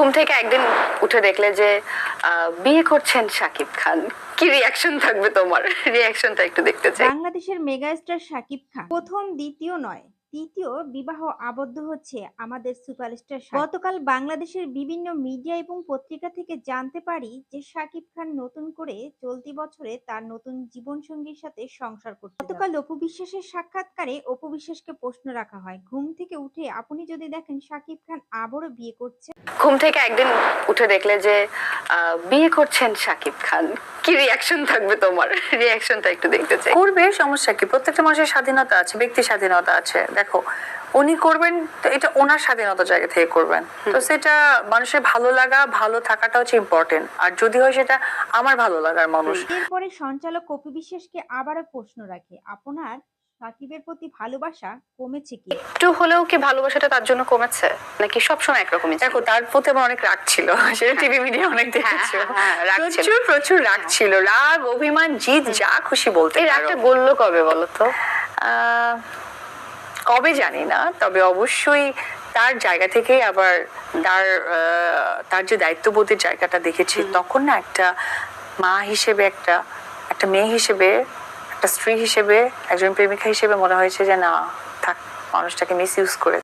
ঘুম থেকে একদিন উঠে দেখলে যে বিয়ে করছেন সাকিব খান। কি রিয়াকশন থাকবে তোমার? রিয়াকশনটা একটু দেখতে চাই। বাংলাদেশের মেগা স্টার সাকিব খান। প্রথম, দ্বিতীয় নয়। তৃতীয় বিবাহ আবদ্ধ হচ্ছে আমাদের সুপারস্টার। গতকাল বাংলাদেশের বিভিন্ন মিডিয়া এবং পত্রিকা থেকে জানতে পারি যে শাকিব খান নতুন করে চলতি বছরে তার নতুন জীবনসঙ্গীর সাথে সংসার করতে গতকাল অপু বিশ্বাসের সাক্ষাৎকারে অপু বিশ্বাসকে প্রশ্ন রাখা হয় ঘুম থেকে উঠে আপনি যদি দেখেন শাকিব খান আবারও বিয়ে করছে? ঘুম থেকে একদিন উঠে দেখলে যে আহ, বিয়ে করছেন শাকিব খান। কি রিয়াকশন থাকবে তোমার? রিয়াকশনটা একটু দেখতে চাই। করবে সমস্যা কি? প্রত্যেকটা মানুষের স্বাধীনতা আছে ব্যক্তি স্বাধীনতা আছে। দেখো উনি করবেন তো এটা ওনার স্বাধীনতা জায়গা থেকে করবেন। তো সেটা মানুষের ভালো লাগা ভালো থাকাটা হচ্ছে ইম্পর্টেন্ট আর যদি হয় সেটা আমার ভালো লাগার মানুষ। এরপরে সঞ্চালক কপি বিশ্বাসকে আবারও প্রশ্ন রাখে আপনার সাকিবের প্রতি ভালোবাসা কমেছে কি? একটু হলেও কি ভালোবাসাটা তার জন্য কমেছে? নাকি সবসময় একরকমই ছিল? দেখো তার প্রতি আমার অনেক রাগ ছিল। সেটা টিভি মিডিয়া অনেক দেখেছ হ্যাঁ, হ্যাঁ, রাগ ছিল। প্রচুর প্রচুর রাগ ছিল। রাগ অভিমান জিত যা খুশি বলতে এই রাগটা গড়লো কবে বলো তো? আহ, কবে জানি না তবে অবশ্যই তার জায়গা থেকেই আবার তার আহ, তার যে দায়িত্ববোধের জায়গাটা দেখেছি তখন না একটা মা হিসেবে একটা একটা মেয়ে হিসেবে একটা স্ত্রী হিসেবে, একজন প্রেমিকা হিসেবে মনে হয়েছে যে না, থাক, মানুষটাকে মিস ইউজ করে